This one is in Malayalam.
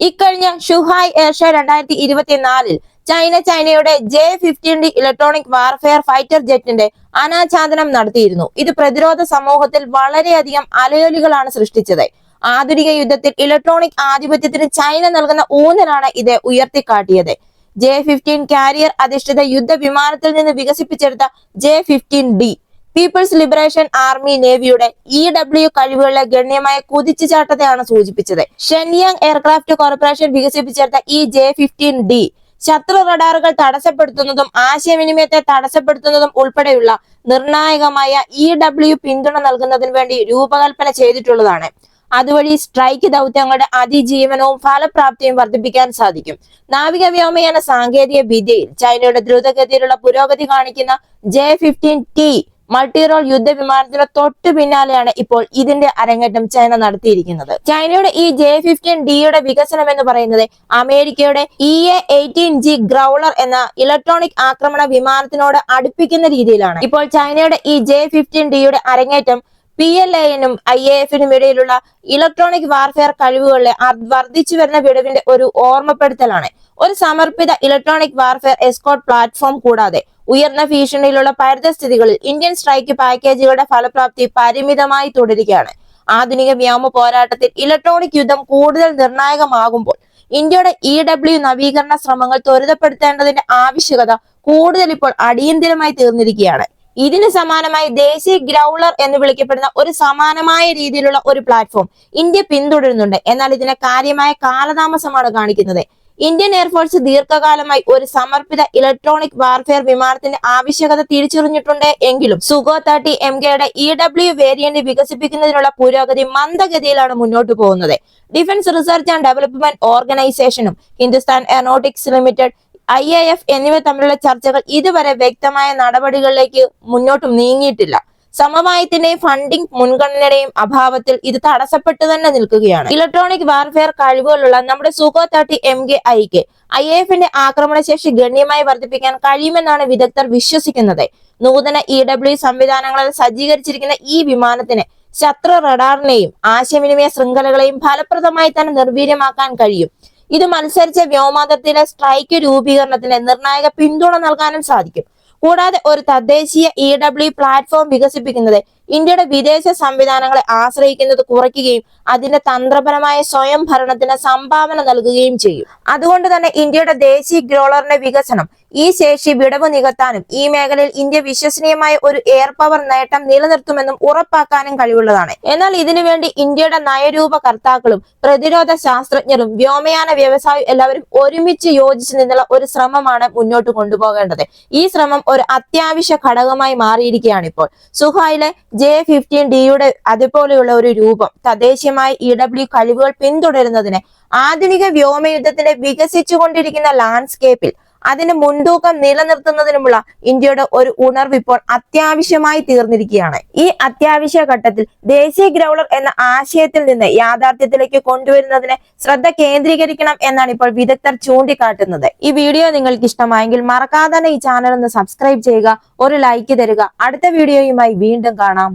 ഇക്കഴിഞ്ഞ ഷുഹായ് ഏഷ്യ രണ്ടായിരത്തി ഇരുപത്തിനാലിൽ ചൈന ചൈനയുടെ J fifteen D electronic warfare fighter ജെറ്റിന്റെ അനാച്ഛാദനം നടത്തിയിരുന്നു. ഇത് പ്രതിരോധ സമൂഹത്തിൽ വളരെയധികം അലയൊലികളാണ് സൃഷ്ടിച്ചത്. ആധുനിക യുദ്ധത്തിൽ ഇലക്ട്രോണിക് ആധിപത്യത്തിന് ചൈന നൽകുന്ന ഊന്നലാണ് ഇത് ഉയർത്തിക്കാട്ടിയത്. ജെ ഫിഫ്റ്റീൻ കാരിയർ അധിഷ്ഠിത യുദ്ധ വിമാനത്തിൽ നിന്ന് വികസിപ്പിച്ചെടുത്ത J fifteen D people's liberation army നേവിയുടെ E W കഴിവുകളിലെ ഗണ്യമായ കുതിച്ചുചാട്ടത്തെയാണ് സൂചിപ്പിച്ചത്. ഷെൻയാങ് എയർക്രാഫ്റ്റ് കോർപ്പറേഷൻ വികസിപ്പിച്ചെടുത്ത ഈ ജെ ഫിഫ്റ്റീൻ ഡി ശത്രു റഡാറുകൾ തടസ്സപ്പെടുത്തുന്നതും ആശയവിനിമയത്തെ തടസ്സപ്പെടുത്തുന്നതും ഉൾപ്പെടെയുള്ള നിർണായകമായ ഇ ഡബ്ല്യു പിന്തുണ നൽകുന്നതിന് വേണ്ടി രൂപകൽപ്പന ചെയ്തിട്ടുള്ളതാണ്. അതുവഴി സ്ട്രൈക്ക് ദൗത്യങ്ങളുടെ അതിജീവനവും ഫലപ്രാപ്തിയും വർദ്ധിപ്പിക്കാൻ സാധിക്കും. നാവിക വ്യോമയാന സാങ്കേതിക വിദ്യയിൽ ചൈനയുടെ ദ്രുതഗതിയിലുള്ള പുരോഗതി കാണിക്കുന്ന J fifteen T multi role യുദ്ധവിമാനത്തിന് തൊട്ടു പിന്നാലെയാണ് ഇപ്പോൾ ഇതിന്റെ അരങ്ങേറ്റം ചൈന നടത്തിയിരിക്കുന്നത്. ചൈനയുടെ ഈ ജെ ഫിഫ്റ്റീൻ ഡിയുടെ വികസനം എന്ന് പറയുന്നത് അമേരിക്കയുടെ E A eighteen G Growler എന്ന ഇലക്ട്രോണിക് ആക്രമണ വിമാനത്തിനോട് അടുപ്പിക്കുന്ന രീതിയിലാണ്. ഇപ്പോൾ ചൈനയുടെ ഈ ജെ ഫിഫ്റ്റീൻ ഡിയുടെ അരങ്ങേറ്റം പി എൽ എനും ഐ എ എഫിനും ഇടയിലുള്ള ഇലക്ട്രോണിക് വാർഫെയർ കഴിവുകളിലെ വർദ്ധിച്ചു വരുന്ന വിടവിന്റെ ഒരു ഓർമ്മപ്പെടുത്തലാണ്. ഒരു സമർപ്പിത ഇലക്ട്രോണിക് വാർഫെയർ എസ്കോട്ട് പ്ലാറ്റ്ഫോം കൂടാതെ ഉയർന്ന ഭീഷണിയിലുള്ള പരിതസ്ഥിതികളിൽ ഇന്ത്യൻ സ്ട്രൈക്ക് പാക്കേജുകളുടെ ഫലപ്രാപ്തി പരിമിതമായി തുടരുകയാണ്. ആധുനിക വ്യോമ പോരാട്ടത്തിൽ ഇലക്ട്രോണിക് യുദ്ധം കൂടുതൽ നിർണായകമാകുമ്പോൾ ഇന്ത്യയുടെ ഇ ഡബ്ല്യു നവീകരണ ശ്രമങ്ങൾ ത്വരിതപ്പെടുത്തേണ്ടതിന്റെ ആവശ്യകത കൂടുതൽ ഇപ്പോൾ അടിയന്തിരമായി തീർന്നിരിക്കുകയാണ്. ഇതിന് സമാനമായി ദേശീയ ഗ്രൗളർ എന്ന് വിളിക്കപ്പെടുന്ന ഒരു സമാനമായ രീതിയിലുള്ള ഒരു പ്ലാറ്റ്ഫോം ഇന്ത്യ പിന്തുടരുന്നുണ്ട്. എന്നാൽ ഇതിന് കാര്യമായ കാലതാമസമാണ് കാണിക്കുന്നത്. ഇന്ത്യൻ എയർഫോഴ്സ് ദീർഘകാലമായി ഒരു സമർപ്പിത ഇലക്ട്രോണിക് വാർഫെയർ വിമാനത്തിന്റെ ആവശ്യകത തിരിച്ചറിഞ്ഞിട്ടുണ്ട് എങ്കിലും സുഗോ തേർട്ടി എം കെയുടെ ഇ ഡബ്ല്യു വേരിയന്റ് വികസിപ്പിക്കുന്നതിനുള്ള പുരോഗതി മന്ദഗതിയിലാണ് മുന്നോട്ട് പോകുന്നത്. ഡിഫൻസ് റിസർച്ച് ആൻഡ് ഡെവലപ്മെന്റ് ഓർഗനൈസേഷനും Hindustan aeronautics limited I A F എന്നിവ തമ്മിലുള്ള ചർച്ചകൾ ഇതുവരെ വ്യക്തമായ നടപടികളിലേക്ക് മുന്നോട്ടും നീങ്ങിയിട്ടില്ല. സമവായത്തിന്റെയും ഫണ്ടിംഗ് മുൻഗണനയുടെയും അഭാവത്തിൽ ഇത് തടസ്സപ്പെട്ടു തന്നെ നിൽക്കുകയാണ്. ഇലക്ട്രോണിക് വാർഫെയർ കഴിവുകളുള്ള നമ്മുടെ സുഖോ തേർട്ടി എം കെ ഐക്ക് ഐ എഫിന്റെ ആക്രമണശേഷി ഗണ്യമായി വർദ്ധിപ്പിക്കാൻ കഴിയുമെന്നാണ് വിദഗ്ധർ വിശ്വസിക്കുന്നത്. നൂതന ഇ ഡബ്ല്യു സംവിധാനങ്ങളിൽ സജ്ജീകരിച്ചിരിക്കുന്ന ഈ വിമാനത്തിന് ശത്രു റഡാറിനെയും ആശയവിനിമയ ശൃംഖലകളെയും ഫലപ്രദമായി തന്നെ നിർവീര്യമാക്കാൻ കഴിയും. ഇത് മത്സരിച്ച വ്യോമാതത്തിലെ സ്ട്രൈക്ക് രൂപീകരണത്തിന് നിർണായക പിന്തുണ നൽകാനും സാധിക്കും. കൂടാതെ ഒരു തദ്ദേശീയ ഇ ഡബ്ല്യു പ്ലാറ്റ്ഫോം വികസിപ്പിക്കുന്നത് ഇന്ത്യയുടെ വിദേശ സംവിധാനങ്ങളെ ആശ്രയിക്കുന്നത് കുറയ്ക്കുകയും അതിന്റെ തന്ത്രപരമായ സ്വയം ഭരണത്തിന് സംഭാവന നൽകുകയും ചെയ്യും. അതുകൊണ്ട് തന്നെ ഇന്ത്യയുടെ ദേശീയ ഗ്രോളറിന്റെ വികസനം ഈ ശേഷി വിടവ് നികത്താനും ഈ മേഖലയിൽ ഇന്ത്യ വിശ്വസനീയമായ ഒരു എയർ പവർ നേട്ടം നിലനിർത്തുമെന്നും ഉറപ്പാക്കാനും കഴിവുള്ളതാണ്. എന്നാൽ ഇതിനുവേണ്ടി ഇന്ത്യയുടെ നയരൂപകർത്താക്കളും പ്രതിരോധ ശാസ്ത്രജ്ഞരും വ്യോമയാന വ്യവസായവും എല്ലാവരും ഒരുമിച്ച് യോജിച്ച് നിന്നുള്ള ഒരു ശ്രമമാണ് മുന്നോട്ട് കൊണ്ടുപോകേണ്ടത്. ഈ ശ്രമം ഒരു അത്യാവശ്യ ഘടകമായി മാറിയിരിക്കുകയാണ് ഇപ്പോൾ സുഹായിലെ ജെ ഫിഫ്റ്റീൻ ഡിയുടെ അതുപോലെയുള്ള ഒരു രൂപം തദ്ദേശീയമായ ഇ ഡബ്ല്യു കഴിവുകൾ പിന്തുടരുന്നതിന് ആധുനിക വ്യോമയുദ്ധത്തിന്റെ വികസിച്ചുകൊണ്ടിരിക്കുന്ന ലാൻഡ്സ്കേപ്പിൽ അതിന് മുൻതൂക്കം നിലനിർത്തുന്നതിനുമുള്ള ഇന്ത്യയുടെ ഒരു ഉണർവ് ഇപ്പോൾ അത്യാവശ്യമായി തീർന്നിരിക്കുകയാണ്. ഈ അത്യാവശ്യ ഘട്ടത്തിൽ ദേശീയ ഗ്രൗളർ എന്ന ആശയത്തിൽ നിന്ന് യാഥാർത്ഥ്യത്തിലേക്ക് കൊണ്ടുവരുന്നതിന് ശ്രദ്ധ കേന്ദ്രീകരിക്കണം എന്നാണ് ഇപ്പോൾ വിദഗ്ധർ ചൂണ്ടിക്കാട്ടുന്നത്. ഈ വീഡിയോ നിങ്ങൾക്ക് ഇഷ്ടമായെങ്കിൽ മറക്കാതെ തന്നെ ഈ ചാനൽ ഒന്ന് സബ്സ്ക്രൈബ് ചെയ്യുക ഒരു ലൈക്ക് തരിക. അടുത്ത വീഡിയോയുമായി വീണ്ടും കാണാം.